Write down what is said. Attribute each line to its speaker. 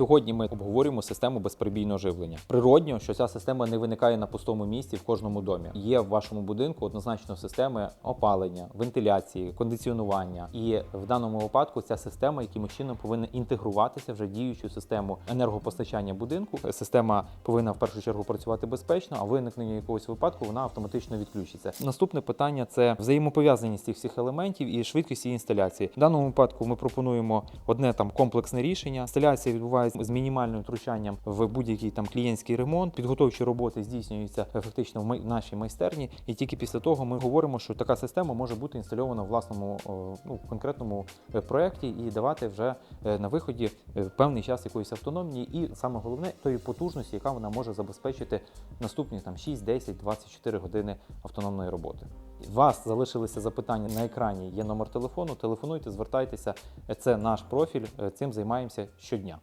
Speaker 1: Сьогодні ми обговорюємо систему безперебійного живлення. Природньо, що ця система не виникає на пустому місці в кожному домі. Є в вашому будинку однозначно системи опалення, вентиляції, кондиціонування. І в даному випадку ця система якимось чином повинна інтегруватися вже діючу систему енергопостачання будинку. Система повинна в першу чергу працювати безпечно, а виникнення якогось випадку вона автоматично відключиться. Наступне питання це взаємопов'язаність цих всіх елементів і швидкість інсталяції. В даному випадку ми пропонуємо одне там комплексне рішення. Інсталяція відбувається з мінімальним втручанням в будь-який там клієнтський ремонт. Підготовчі роботи здійснюються е, фактично в нашій майстерні, і тільки після того ми говоримо, що така система може бути інстальована в власному ну, конкретному е, проєкті і давати вже е, на виході певний час якоїсь автономії, і саме головне тої потужності, яка вона може забезпечити наступні там 6, 10, 24 години автономної роботи. У вас залишилися запитання на екрані. Є номер телефону. Телефонуйте, звертайтеся. Це наш профіль. Цим займаємося щодня.